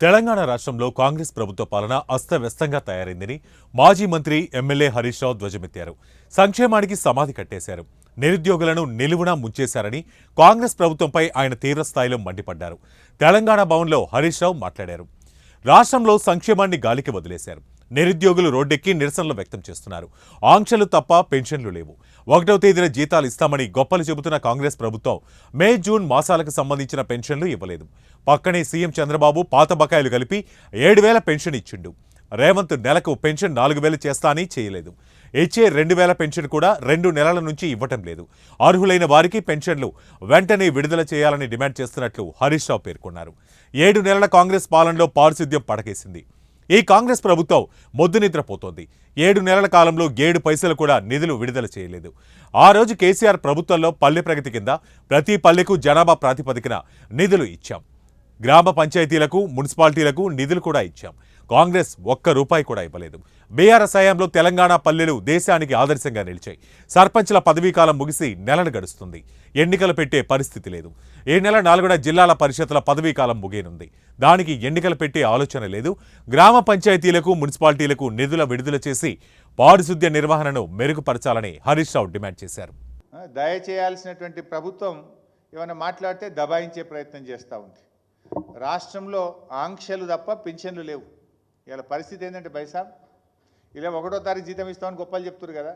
తెలంగాణ రాష్ట్రంలో కాంగ్రెస్ ప్రభుత్వ పాలన అస్తవ్యస్తంగా తయారైందని మాజీ మంత్రి ఎమ్మెల్యే హరీష్ రావు ధ్వజమెత్తారు. సంక్షేమానికి సమాధి కట్టేశారు. నిరుద్యోగులను నిలువునా ముంచేశారని కాంగ్రెస్ ప్రభుత్వంపై ఆయన తీవ్రస్థాయిలో మండిపడ్డారు. తెలంగాణ భవన్లో హరీష్ రావు మాట్లాడారు. రాష్ట్రంలో సంక్షేమాన్ని గాలికి వదిలేశారు. నిరుద్యోగులు రోడ్డెక్కి నిరసనలు వ్యక్తం చేస్తున్నారు. ఆంక్షలు తప్ప పెన్షన్లు లేవు. ఒకటవ తేదీన జీతాలు ఇస్తామని గొప్పలు చెబుతున్న కాంగ్రెస్ ప్రభుత్వం మే జూన్ మాసాలకు సంబంధించిన పెన్షన్లు ఇవ్వలేదు. పక్కనే సీఎం చంద్రబాబు పాత బకాయిలు కలిపి ఏడు వేల పెన్షన్ ఇచ్చిండు. రేవంత్ నెలకు పెన్షన్ నాలుగు వేలు చేస్తా అని చేయలేదు. ఇచ్చే రెండు వేల పెన్షన్ కూడా రెండు నెలల నుంచి ఇవ్వటం లేదు. అర్హులైన వారికి పెన్షన్లు వెంటనే విడుదల చేయాలని డిమాండ్ చేస్తున్నట్లు హరీష్ రావు పేర్కొన్నారు. ఏడు నెలల కాంగ్రెస్ పాలనలో పారిశుద్ధ్యం పడకేసింది. ఈ కాంగ్రెస్ ప్రభుత్వం మొద్దు నిద్రపోతోంది. ఏడు నెలల కాలంలో ఏడు పైసలు కూడా నిధులు విడుదల చేయలేదు. ఆ రోజు కేసీఆర్ ప్రభుత్వంలో పల్లె ప్రగతి కింద ప్రతి పల్లెకు జనాభా ప్రాతిపదికన నిధులు ఇచ్చాం. గ్రామ పంచాయతీలకు మున్సిపాలిటీలకు నిధులు కూడా ఇచ్చాం. కాంగ్రెస్ ఒక్క రూపాయి కూడా ఇవ్వలేదు. బీఆర్ఎస్ హయాంలో తెలంగాణ పల్లెలు దేశానికి ఆదర్శంగా నిలిచాయి. సర్పంచ్ల పదవీకాలం ముగిసి నెలలు గడుస్తుంది. ఎన్నికలు పెట్టే పరిస్థితి లేదు. ఏ నెల నాలుగున జిల్లాల పరిషత్ల పదవీకాలం ముగియనుంది. దానికి ఎన్నికలు పెట్టే ఆలోచన లేదు. గ్రామ పంచాయతీలకు మున్సిపాలిటీలకు నిధుల విడుదల చేసి పారిశుద్ధ్య నిర్వహణను మెరుగుపరచాలని హరీష్ రావు డిమాండ్ చేశారు. దయచేయాల్సినటువంటి ప్రభుత్వం ఏమైనా మాట్లాడితే దబాయించే ప్రయత్నం చేస్తూ ఉంది. రాష్ట్రంలో ఆంక్షలు తప్ప పింఛన్లు లేవు. ఇలా పరిస్థితి ఏంటంటే బైసాబ్ ఇలా ఒకటో తారీఖు జీతం ఇస్తామని గొప్పలు చెప్తున్నారు కదా.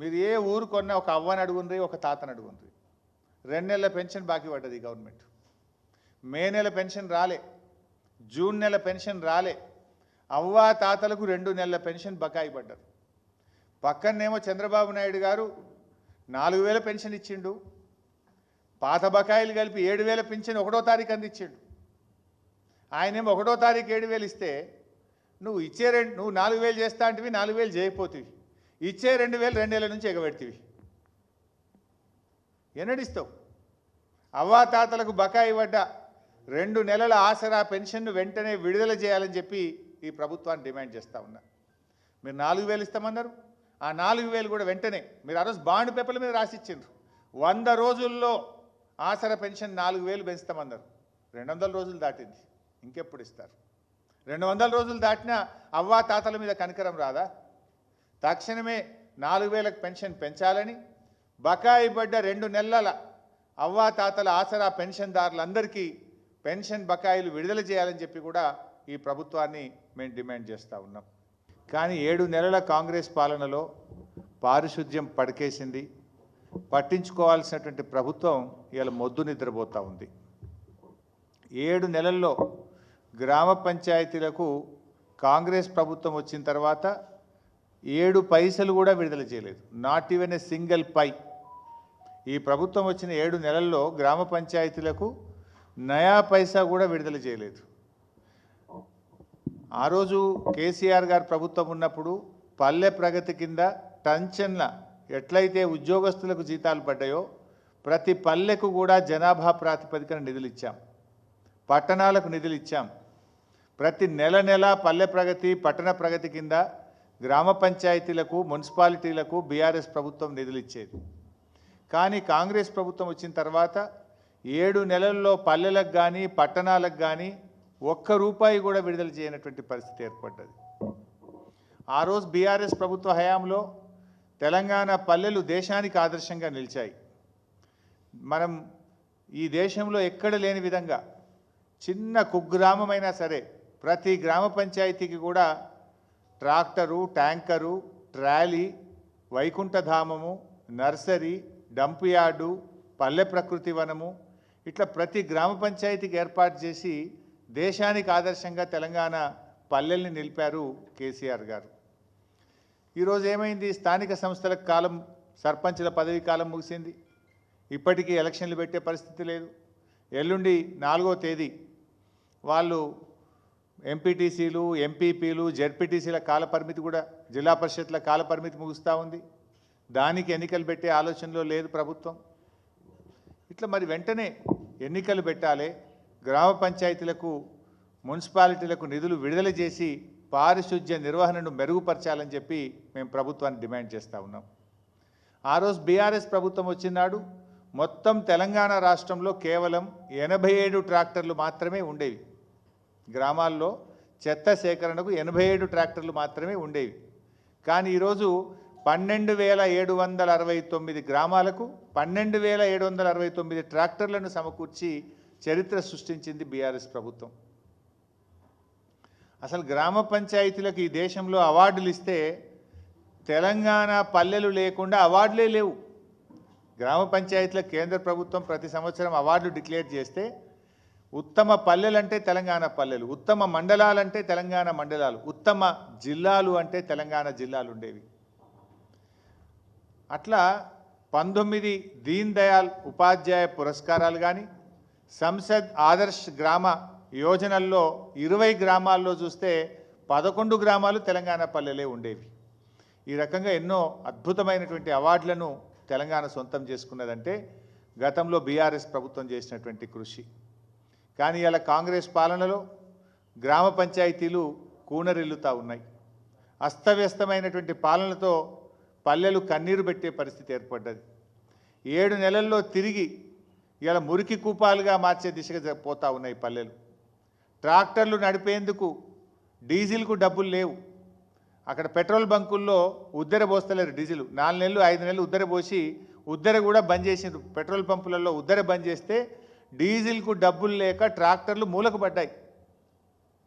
మీరు ఏ ఊరు కొన్నా ఒక అవ్వని అడుగుండ్రి ఒక తాతని అడుగుండ్రి. రెండు నెలల పెన్షన్ బాకీ పడ్డది ఈ గవర్నమెంట్. మే నెల పెన్షన్ రాలే జూన్ నెల పెన్షన్ రాలే అవ్వ తాతలకు రెండు నెలల పెన్షన్ బకాయి పడ్డది. పక్కనేమో చంద్రబాబు నాయుడు గారు నాలుగు వేల పెన్షన్ ఇచ్చిండు. పాత బకాయిలు కలిపి ఏడు వేల పింఛను ఒకటో తారీఖు అందించాడు. ఆయనేమో ఒకటో తారీఖు ఏడు వేలు ఇస్తే నువ్వు ఇచ్చే రెండు నువ్వు నాలుగు వేలు చేస్తా అంటివి నాలుగు వేలు చేయకపోతివి. ఇచ్చే రెండు వేలు రెండేళ్ళ నుంచి ఎగబెడతీవి. ఎన్నడిస్తావు? అవ్వాతాతలకు బకాయి పడ్డ రెండు నెలల ఆసరా పెన్షన్ను వెంటనే విడుదల చేయాలని చెప్పి ఈ ప్రభుత్వాన్ని డిమాండ్ చేస్తూ ఉన్నా. మీరు నాలుగు వేలు ఇస్తామన్నారు. ఆ నాలుగు వేలు కూడా వెంటనే మీరు ఆ రోజు బాండ్ పేపర్ల మీద రాసిచ్చిండ్రు. వంద రోజుల్లో ఆసర పెన్షన్ నాలుగు వేలు పెంచుతామన్నారు. రెండు వందల రోజులు దాటింది. ఇంకెప్పుడు ఇస్తారు? రెండు వందల రోజులు దాటినా అవ్వా తాతల మీద కనికరం రాదా? తక్షణమే నాలుగు వేలకు పెన్షన్ పెంచాలని బకాయి పడ్డ రెండు నెలల అవ్వా తాతల ఆసరా పెన్షన్దారులందరికీ పెన్షన్ బకాయిలు విడుదల చేయాలని చెప్పి కూడా ఈ ప్రభుత్వాన్ని మేము డిమాండ్ చేస్తూ ఉన్నాం. కానీ ఏడు నెలల కాంగ్రెస్ పాలనలో పారిశుద్ధ్యం పడకేసింది. పట్టించుకోవాల్సినటువంటి ప్రభుత్వం ఇవాళ మొద్దు నిద్రపోతూ ఉంది. ఏడు నెలల్లో గ్రామ పంచాయతీలకు కాంగ్రెస్ ప్రభుత్వం వచ్చిన తర్వాత ఏడు పైసలు కూడా విడుదల చేయలేదు. Not even a single pie ఈ ప్రభుత్వం వచ్చిన ఏడు నెలల్లో గ్రామ పంచాయతీలకు నయా పైసా కూడా విడుదల చేయలేదు. ఆ రోజు కేసీఆర్ గారు ప్రభుత్వం ఉన్నప్పుడు పల్లె ప్రగతి కింద టంచన్ల ఎట్లయితే ఉద్యోగస్తులకు జీతాలు పడ్డాయో ప్రతి పల్లెకు కూడా జనాభా ప్రాతిపదికన నిధులు ఇచ్చాం పట్టణాలకు నిధులు ఇచ్చాం ప్రతి నెల నెల పల్లె ప్రగతి పట్టణ ప్రగతి కింద గ్రామ పంచాయతీలకు మున్సిపాలిటీలకు బీఆర్ఎస్ ప్రభుత్వం నిధులు ఇచ్చేది కానీ కాంగ్రెస్ ప్రభుత్వం వచ్చిన తర్వాత ఏడు నెలల్లో పల్లెలకు కానీ పట్టణాలకు కానీ ఒక్క రూపాయి కూడా విడుదల చేయనటువంటి పరిస్థితి ఏర్పడ్డది. ఆ రోజు బీఆర్ఎస్ ప్రభుత్వ హయాంలో తెలంగాణ పల్లెలు దేశానికి ఆదర్శంగా నిలిచాయి. మనం ఈ దేశంలో ఎక్కడ లేని విధంగా చిన్న కుగ్రామమైనా సరే ప్రతి గ్రామ పంచాయతీకి కూడా ట్రాక్టరు ట్యాంకరు ట్రాలీ వైకుంఠధామము నర్సరీ డంప్ యార్డు పల్లె ప్రకృతి వనము ఇట్లా ప్రతి గ్రామ పంచాయతీకి ఏర్పాటు చేసి దేశానికి ఆదర్శంగా తెలంగాణ పల్లెల్ని నిలిపారు కేసీఆర్ గారు. ఈరోజు ఏమైంది? స్థానిక సంస్థలకు కాలం సర్పంచుల పదవి కాలం ముగిసింది. ఇప్పటికీ ఎలక్షన్లు పెట్టే పరిస్థితి లేదు. ఎల్లుండి నాలుగో తేదీ వాళ్ళు ఎంపీటీసీలు ఎంపీపీలు జెడ్పీటీసీల కాల పరిమితి కూడా జిల్లా పరిషత్ల కాల పరిమితి ముగుస్తూ ఉంది. దానికి ఎన్నికలు పెట్టే ఆలోచనలో లేదు ప్రభుత్వం. ఇట్లా మరి వెంటనే ఎన్నికలు పెట్టాలి. గ్రామ పంచాయతీలకు మున్సిపాలిటీలకు నిధులు విడుదల చేసి పారిశుధ్య నిర్వహణను మెరుగుపరచాలని చెప్పి మేము ప్రభుత్వాన్ని డిమాండ్ చేస్తూ ఉన్నాం. ఆ రోజు బీఆర్ఎస్ ప్రభుత్వం వచ్చినాడు మొత్తం తెలంగాణ రాష్ట్రంలో కేవలం ఎనభై ఏడు ట్రాక్టర్లు మాత్రమే ఉండేవి. గ్రామాల్లో చెత్త సేకరణకు ఎనభై ఏడు ట్రాక్టర్లు మాత్రమే ఉండేవి. కానీ ఈరోజు పన్నెండు వేల ఏడు వందల అరవై తొమ్మిది గ్రామాలకు పన్నెండు వేల ఏడు వందల అరవై తొమ్మిది ట్రాక్టర్లను సమకూర్చి చరిత్ర సృష్టించింది బీఆర్ఎస్ ప్రభుత్వం. అసలు గ్రామ పంచాయతీలకు ఈ దేశంలో అవార్డులు ఇస్తే తెలంగాణ పల్లెలు లేకుండా అవార్డులే లేవు. గ్రామ పంచాయతీల కేంద్ర ప్రభుత్వం ప్రతి సంవత్సరం అవార్డు డిక్లేర్ చేస్తే ఉత్తమ పల్లెలంటే తెలంగాణ పల్లెలు ఉత్తమ మండలాలంటే తెలంగాణ మండలాలు ఉత్తమ జిల్లాలు అంటే తెలంగాణ జిల్లాలు ఉండేవి. అట్లా పంతొమ్మిది దీన్ దయాల్ ఉపాధ్యాయ పురస్కారాలు కానీ సంసద్ ఆదర్శ్ గ్రామ యోజనల్లో ఇరవై గ్రామాల్లో చూస్తే పదకొండు గ్రామాలు తెలంగాణ పల్లెలే ఉండేవి. ఈ రకంగా ఎన్నో అద్భుతమైనటువంటి అవార్డులను తెలంగాణ సొంతం చేసుకున్నదంటే గతంలో బీఆర్ఎస్ ప్రభుత్వం చేసినటువంటి కృషి. కానీ ఇలా కాంగ్రెస్ పాలనలో గ్రామ పంచాయతీలు కూనరిల్లుతూ ఉన్నాయి. అస్తవ్యస్తమైనటువంటి పాలనతో పల్లెలు కన్నీరు పెట్టే పరిస్థితి ఏర్పడ్డది. ఏడు నెలల్లో తిరిగి ఇలా మురికి కూపాలుగా మార్చే దిశగా పోతూ ఉన్నాయి పల్లెలు. ట్రాక్టర్లు నడిపేందుకు డీజిల్కు డబ్బులు లేవు. అక్కడ పెట్రోల్ బంకుల్లో ఉద్దెర పోస్తలేరు డీజిల్. నాలుగు నెలలు ఐదు నెలలు ఉద్దెర పోసి ఉద్దెర కూడా బంద్ చేసిండ్రు. పెట్రోల్ పంపులలో ఉద్దెర బంద్ చేస్తే డీజిల్కు డబ్బులు లేక ట్రాక్టర్లు మూలకు పడ్డాయి.